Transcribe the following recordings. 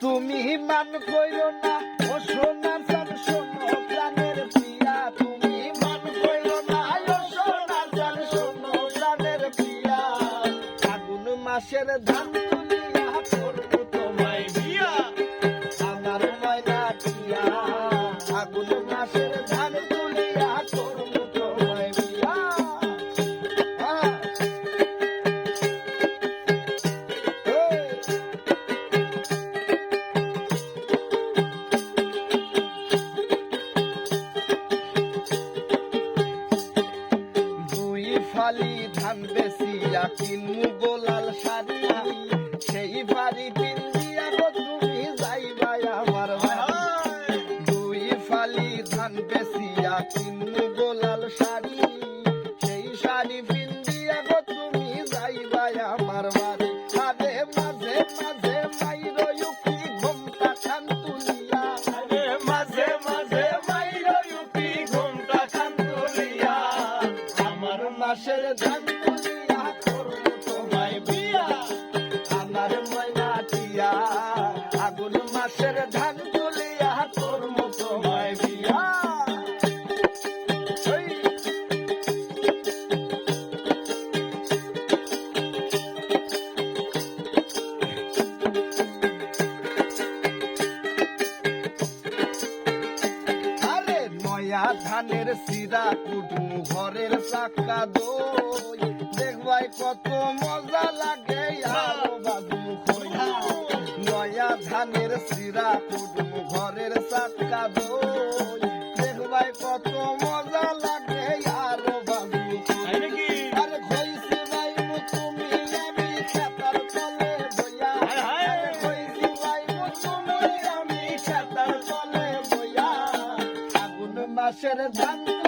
তুমি মান কইরো না। ও সোনার চান শোনো প্রাণের পিয়া তুমি মান কইরো না। ও সোনার চান শোনো প্রাণের পিয়া আগুন মাসের ধান ফালি ধান বেশিয়া কিনমু গোলাল সারিয়া সেই বাড়ি পিন্দিয়া মাসের ধান ধানের সিরা কুটুম ঘরের চাকা দই। দেখবাই কত মজা লাগে আরও বাজু নয়া ধানের সিরা কুটুম ঘরের চাকা দই। দেখবাই কত মজা লাগে আরও বাজু? আরে ভাই তুমি আমি খেতার তলে বইয়া। খইছি ভাই তুমি ধান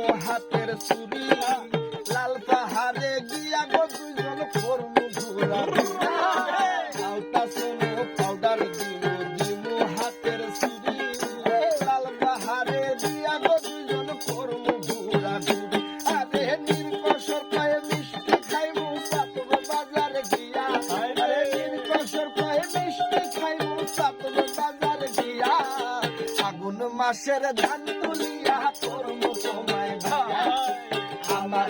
দিমু হাতের চুরি লাল পাহাড়ে গিয়া গো দুজন করমু ঘোরা আলতা সোনো পাউডার দিমু দিমু হাতের চুরি লাল পাহাড়ে গিয়া গো দুজন করমু ঘোরা ঘুরি আরে নির্কশর পায়ে মিষ্টি খাইমু সাতব বাজারে গিয়া। আরে নির্কশর পায়ে মিষ্টি মাসের ধান তুলিয়া করমু